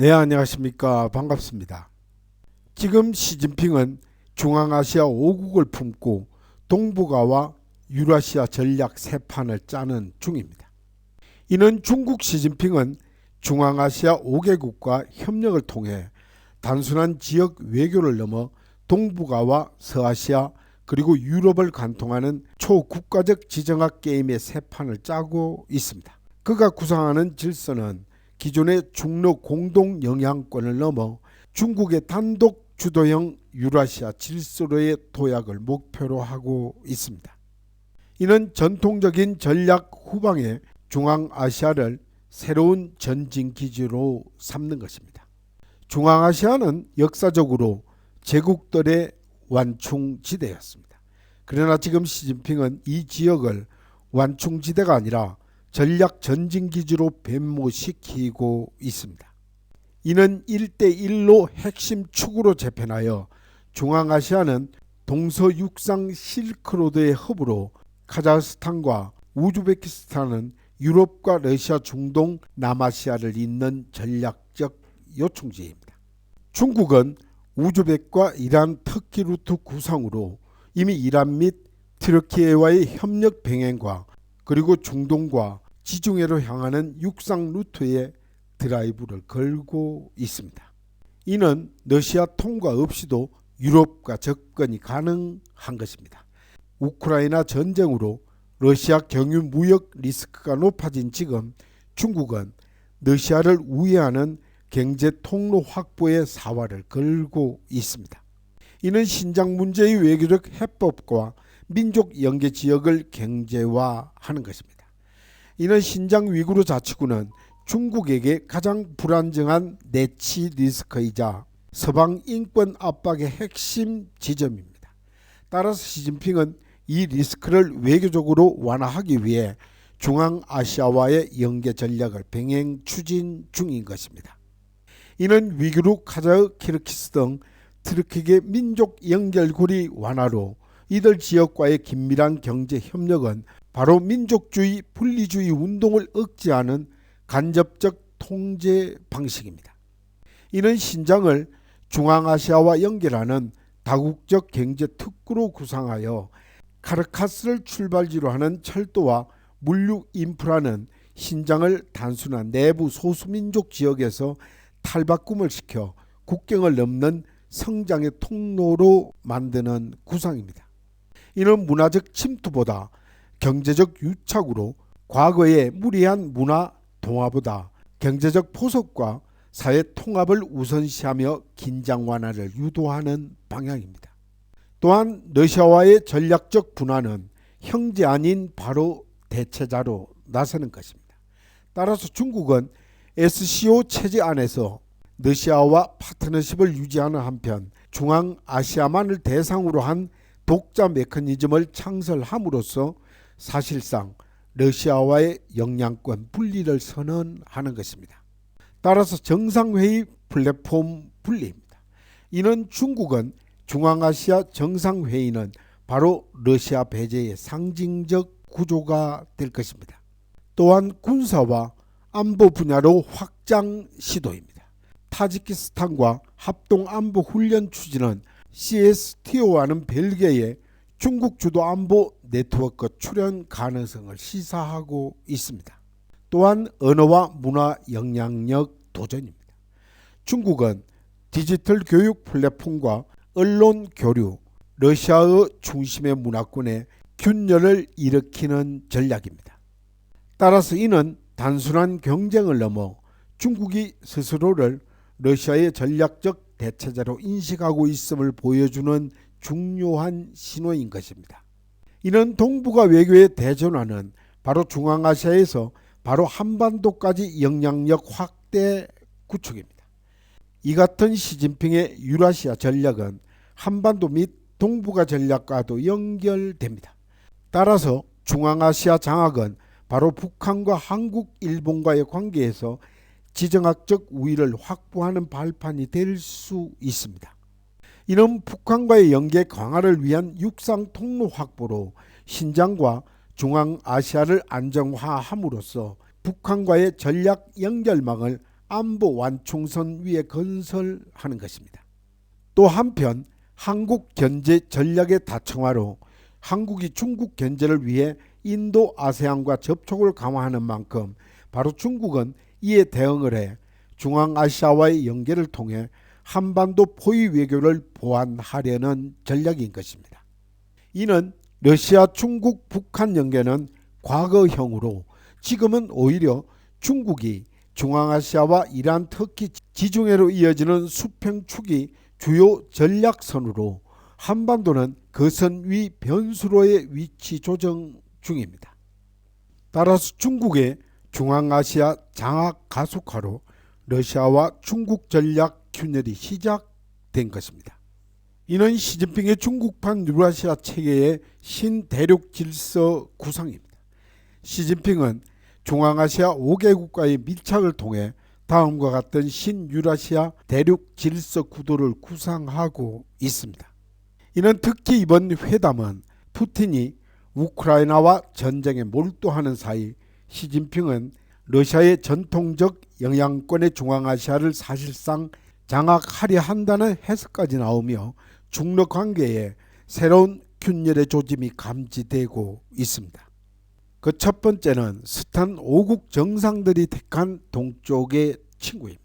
네, 안녕하십니까. 반갑습니다. 지금 시진핑은 중앙아시아 5국을 품고 동북아와 유라시아 전략 세 판을 짜는 중입니다. 이는 중국 시진핑은 중앙아시아 5개국과 협력을 통해 단순한 지역 외교를 넘어 동북아와 서아시아 그리고 유럽을 관통하는 초국가적 지정학 게임의 세 판을 짜고 있습니다. 그가 구상하는 질서는 기존의 중로 공동 영향권을 넘어 중국의 단독 주도형 유라시아 질서로의 도약을 목표로 하고 있습니다. 이는 전통적인 전략 후방의 중앙아시아를 새로운 전진 기지로 삼는 것입니다. 중앙아시아는 역사적으로 제국들의 완충지대였습니다. 그러나 지금 시진핑은 이 지역을 완충지대가 아니라 전략 전진 기지로 변모시키고 있습니다. 이는 1대1로 핵심 축으로 재편하여 중앙아시아는 동서육상 실크로드의 허브로 카자흐스탄과 우즈베키스탄은 유럽과 러시아 중동 남아시아를 잇는 전략적 요충지입니다. 중국은 우즈벡과 이란 터키 루트 구성으로 이미 이란 및 트르키예와의 협력 병행과 그리고 중동과 지중해로 향하는 육상 루트에 드라이브를 걸고 있습니다. 이는 러시아 통과 없이도 유럽과 접근이 가능한 것입니다. 우크라이나 전쟁으로 러시아 경유 무역 리스크가 높아진 지금 중국은 러시아를 우회하는 경제 통로 확보의 사활을 걸고 있습니다. 이는 신장 문제의 외교적 해법과 민족 연계 지역을 경제화하는 것입니다. 이는 신장 위구르 자치구는 중국에게 가장 불안정한 내치 리스크이자 서방 인권 압박의 핵심 지점입니다. 따라서 시진핑은 이 리스크를 외교적으로 완화하기 위해 중앙아시아와의 연계 전략을 병행 추진 중인 것입니다. 이는 위구르, 카자흐, 키르키스 등 트르키계 민족 연결고리 완화로 이들 지역과의 긴밀한 경제 협력은 바로 민족주의 분리주의 운동을 억제하는 간접적 통제 방식입니다. 이는 신장을 중앙아시아와 연결하는 다국적 경제 특구로 구상하여 카르카스를 출발지로 하는 철도와 물류 인프라는 신장을 단순한 내부 소수민족 지역에서 탈바꿈을 시켜 국경을 넘는 성장의 통로로 만드는 구상입니다. 이는 문화적 침투보다 경제적 유착으로 과거의 무리한 문화 동화보다 경제적 포석과 사회 통합을 우선시하며 긴장 완화를 유도하는 방향입니다. 또한 러시아와의 전략적 분화는 형제 아닌 바로 대체자로 나서는 것입니다. 따라서 중국은 SCO 체제 안에서 러시아와 파트너십을 유지하는 한편 중앙아시아만을 대상으로 한 독자 메커니즘을 창설함으로써 사실상 러시아와의 영향권 분리를 선언하는 것입니다. 따라서 정상회의 플랫폼 분리입니다. 이는 중국은 중앙아시아 정상회의는 바로 러시아 배제의 상징적 구조가 될 것입니다. 또한 군사와 안보 분야로 확장 시도입니다. 타지키스탄과 합동 안보 훈련 추진은 CSTO와는 별개의 중국 주도 안보 네트워크 출현 가능성을 시사하고 있습니다. 또한 언어와 문화 영향력 도전입니다. 중국은 디지털 교육 플랫폼과 언론 교류, 러시아의 중심의 문화권에 균열을 일으키는 전략입니다. 따라서 이는 단순한 경쟁을 넘어 중국이 스스로를 러시아의 전략적 대체자로 인식하고 있음을 보여주는 중요한 신호인 것입니다. 이는 동북아 외교의 대전환은 바로 중앙아시아에서 바로 한반도까지 영향력 확대 구축입니다. 이 같은 시진핑의 유라시아 전략은 한반도 및 동북아 전략과도 연결됩니다. 따라서 중앙아시아 장악은 바로 북한과 한국, 일본과의 관계에서 지정학적 우위를 확보하는 발판이 될 수 있습니다. 이는 북한과의 연계 강화를 위한 육상 통로 확보로 신장과 중앙아시아를 안정화함으로써 북한과의 전략 연결망을 안보 완충선 위에 건설하는 것입니다. 또 한편 한국 견제 전략의 다층화로 한국이 중국 견제를 위해 인도 아세안과 접촉을 강화하는 만큼 바로 중국은 이에 대응을 해 중앙아시아와의 연계를 통해 한반도 포위 외교를 보완하려는 전략인 것입니다. 이는 러시아, 중국, 북한 연계는 과거형으로 지금은 오히려 중국이 중앙아시아와 이란, 터키 지중해로 이어지는 수평축이 주요 전략선으로 한반도는 그선위 변수로의 위치 조정 중입니다. 따라서 중국의 중앙아시아 장악 가속화로 러시아와 중국 전략 균열이 시작된 것입니다. 이는 시진핑의 중국판 유라시아 체계의 신대륙 질서 구상입니다. 시진핑은 중앙아시아 5개 국가의 밀착을 통해 다음과 같은 신유라시아 대륙 질서 구도를 구상하고 있습니다. 이는 특히 이번 회담은 푸틴이 우크라이나와 전쟁에 몰두하는 사이 시진핑은 러시아의 전통적 영향권의 중앙아시아를 사실상 장악하려 한다는 해석까지 나오며 중러 관계에 새로운 균열의 조짐이 감지되고 있습니다. 그 첫 번째는 스탄 5국 정상들이 택한 동쪽의 친구입니다.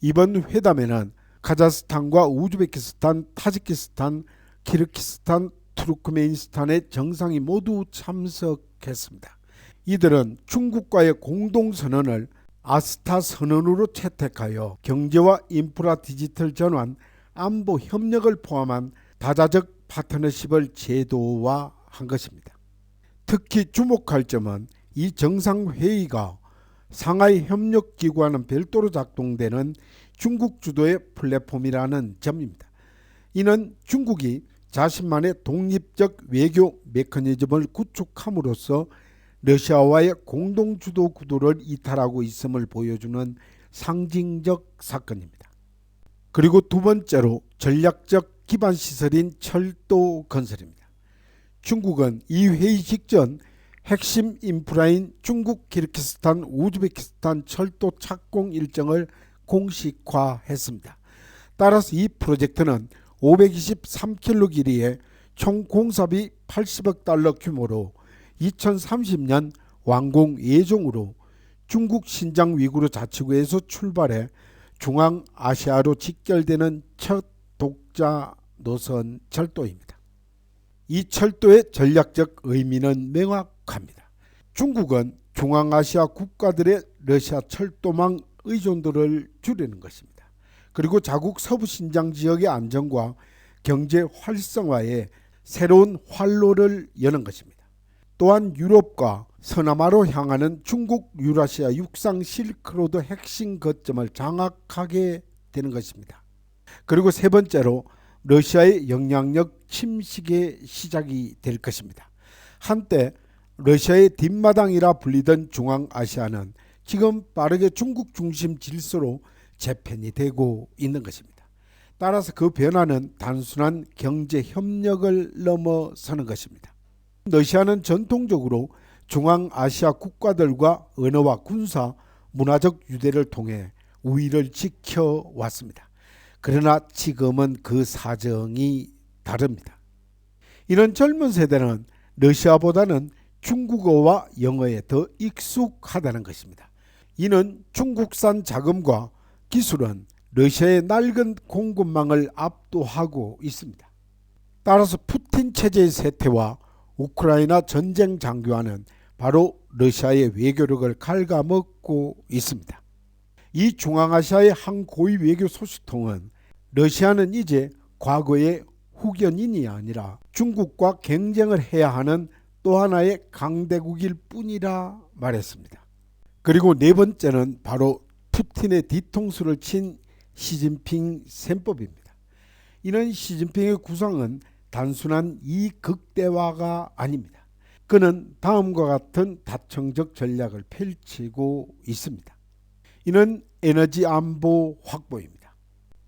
이번 회담에는 카자흐스탄과 우즈베키스탄, 타지키스탄, 키르키스탄, 투르크메니스탄의 정상이 모두 참석했습니다. 이들은 중국과의 공동선언을 아스타 선언으로 채택하여 경제와 인프라 디지털 전환, 안보 협력을 포함한 다자적 파트너십을 제도화한 것입니다. 특히 주목할 점은 이 정상회의가 상하이 협력기구와는 별도로 작동되는 중국 주도의 플랫폼이라는 점입니다. 이는 중국이 자신만의 독립적 외교 메커니즘을 구축함으로써 러시아와의 공동 주도 구도를 이탈하고 있음을 보여주는 상징적 사건입니다. 그리고 두 번째로 전략적 기반 시설인 철도 건설입니다. 중국은 이 회의 직전 핵심 인프라인 중국 키르키스탄 우즈베키스탄 철도 착공 일정을 공식화했습니다. 따라서 이 프로젝트는 523km 길이에 총 공사비 80억 달러 규모로 2030년 완공 예정으로 중국 신장 위구르 자치구에서 출발해 중앙아시아로 직결되는 첫 독자 노선 철도입니다. 이 철도의 전략적 의미는 명확합니다. 중국은 중앙아시아 국가들의 러시아 철도망 의존도를 줄이는 것입니다. 그리고 자국 서부 신장 지역의 안정과 경제 활성화에 새로운 활로를 여는 것입니다. 또한 유럽과 서남아로 향하는 중국 유라시아 육상 실크로드 핵심 거점을 장악하게 되는 것입니다. 그리고 세 번째로 러시아의 영향력 침식의 시작이 될 것입니다. 한때 러시아의 뒷마당이라 불리던 중앙아시아는 지금 빠르게 중국 중심 질서로 재편이 되고 있는 것입니다. 따라서 그 변화는 단순한 경제 협력을 넘어서는 것입니다. 러시아는 전통적으로 중앙아시아 국가들과 언어와 군사, 문화적 유대를 통해 우위를 지켜왔습니다. 그러나 지금은 그 사정이 다릅니다. 이런 젊은 세대는 러시아보다는 중국어와 영어에 더 익숙하다는 것입니다. 이는 중국산 자금과 기술은 러시아의 낡은 공급망을 압도하고 있습니다. 따라서 푸틴 체제의 쇠퇴와 우크라이나 전쟁 장기화는 바로 러시아의 외교력을 갉아먹고 있습니다. 이 중앙아시아의 한 고위 외교 소식통은 러시아는 이제 과거의 후견인이 아니라 중국과 경쟁을 해야 하는 또 하나의 강대국일 뿐이라 말했습니다. 그리고 네 번째는 바로 푸틴의 뒤통수를 친 시진핑 셈법입니다. 이는 시진핑의 구상은 단순한 이 극대화가 아닙니다. 그는 다음과 같은 다층적 전략을 펼치고 있습니다. 이는 에너지 안보 확보입니다.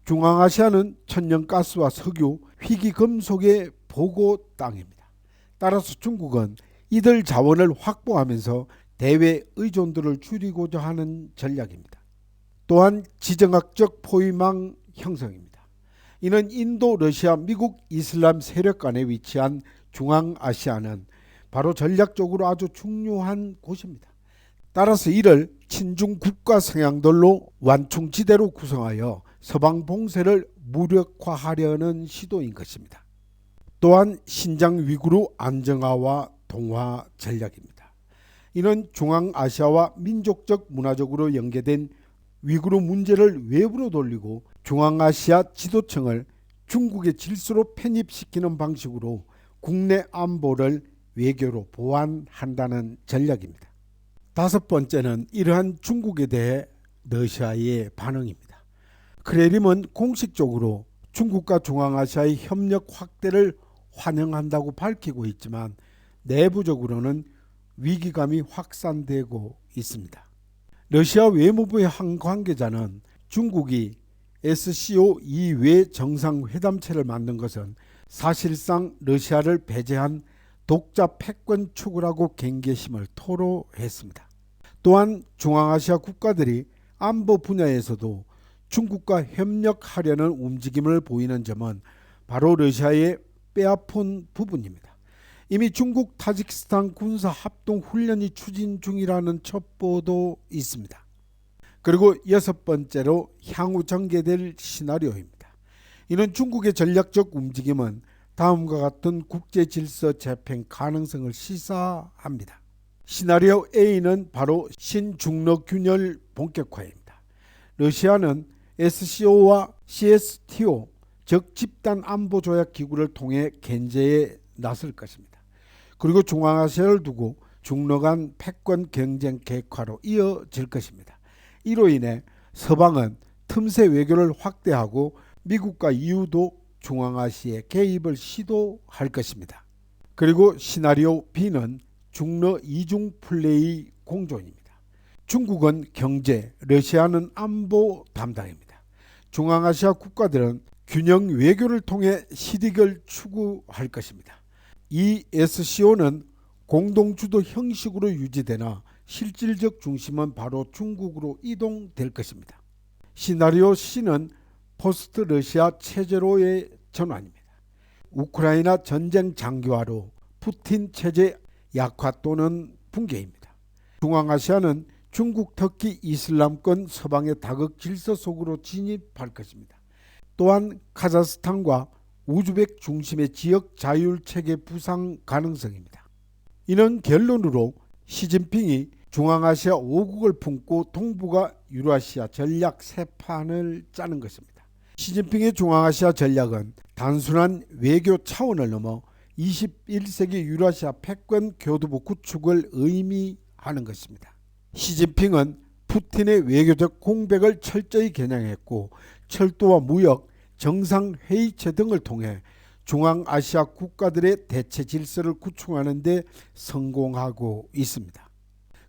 중앙아시아는 천연가스와 석유, 희귀금속의 보고 땅입니다. 따라서 중국은 이들 자원을 확보하면서 대외 의존도를 줄이고자 하는 전략입니다. 또한 지정학적 포위망 형성입니다. 이는 인도, 러시아, 미국 이슬람 세력 간에 위치한 중앙아시아는 바로 전략적으로 아주 중요한 곳입니다. 따라서 이를 친중 국가 성향들로 완충지대로 구성하여 서방 봉쇄를 무력화하려는 시도인 것입니다. 또한 신장 위구르 안정화와 동화 전략입니다. 이는 중앙아시아와 민족적 문화적으로 연계된 위구르 문제를 외부로 돌리고 중앙아시아 지도층을 중국의 질서로 편입시키는 방식으로 국내 안보를 외교로 보완한다는 전략입니다. 다섯 번째는 이러한 중국에 대해 러시아의 반응입니다. 크레림은 공식적으로 중국과 중앙아시아의 협력 확대를 환영한다고 밝히고 있지만 내부적으로는 위기감이 확산되고 있습니다. 러시아 외무부의 한 관계자는 중국이 SCO 이외 정상회담체를 만든 것은 사실상 러시아를 배제한 독자 패권 추구라고 경계심을 토로했습니다. 또한 중앙아시아 국가들이 안보 분야에서도 중국과 협력하려는 움직임을 보이는 점은 바로 러시아의 빼앗은 부분입니다. 이미 중국 타지키스탄 군사 합동 훈련이 추진 중이라는 첩보도 있습니다. 그리고 여섯 번째로 향후 전개될 시나리오입니다. 이는 중국의 전략적 움직임은 다음과 같은 국제 질서 재팽 가능성을 시사합니다. 시나리오 A는 바로 신중러 균열 본격화입니다. 러시아는 SCO와 CSTO 즉 집단 안보 조약 기구를 통해 견제에 나설 것입니다. 그리고 중앙아시아를 두고 중러 간 패권 경쟁 객화로 이어질 것입니다. 이로 인해 서방은 틈새 외교를 확대하고 미국과 EU도 중앙아시아에 개입을 시도할 것입니다. 그리고 시나리오 B는 중러 이중 플레이 공존입니다. 중국은 경제, 러시아는 안보 담당입니다. 중앙아시아 국가들은 균형 외교를 통해 실익을 추구할 것입니다. 이 SCO는 공동주도 형식으로 유지되나 실질적 중심은 바로 중국으로 이동될 것입니다. 시나리오 C는 포스트 러시아 체제로의 전환입니다. 우크라이나 전쟁 장기화로 푸틴 체제 약화 또는 붕괴입니다. 중앙아시아는 중국 특히 이슬람권 서방의 다극 질서 속으로 진입할 것입니다. 또한 카자흐스탄과 우즈벡 중심의 지역 자율 체계 부상 가능성입니다. 이는 결론으로 시진핑이 중앙아시아 5국을 품고 동북아 유라시아 전략 세 판을 짜는 것입니다. 시진핑의 중앙아시아 전략은 단순한 외교 차원을 넘어 21세기 유라시아 패권 교두보 구축을 의미하는 것입니다. 시진핑은 푸틴의 외교적 공백을 철저히 겨냥했고 철도와 무역, 정상회의체 등을 통해 중앙아시아 국가들의 대체 질서를 구축하는 데 성공하고 있습니다.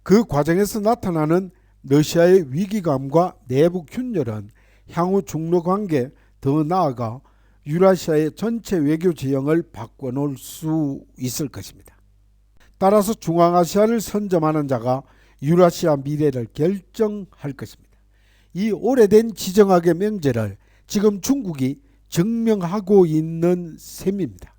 그 과정에서 나타나는 러시아의 위기감과 내부 균열은 향후 중로 관계 더 나아가 유라시아의 전체 외교 지형을 바꿔놓을 수 있을 것입니다. 따라서 중앙아시아를 선점하는 자가 유라시아 미래를 결정할 것입니다. 이 오래된 지정학의 명제를 지금 중국이 증명하고 있는 셈입니다.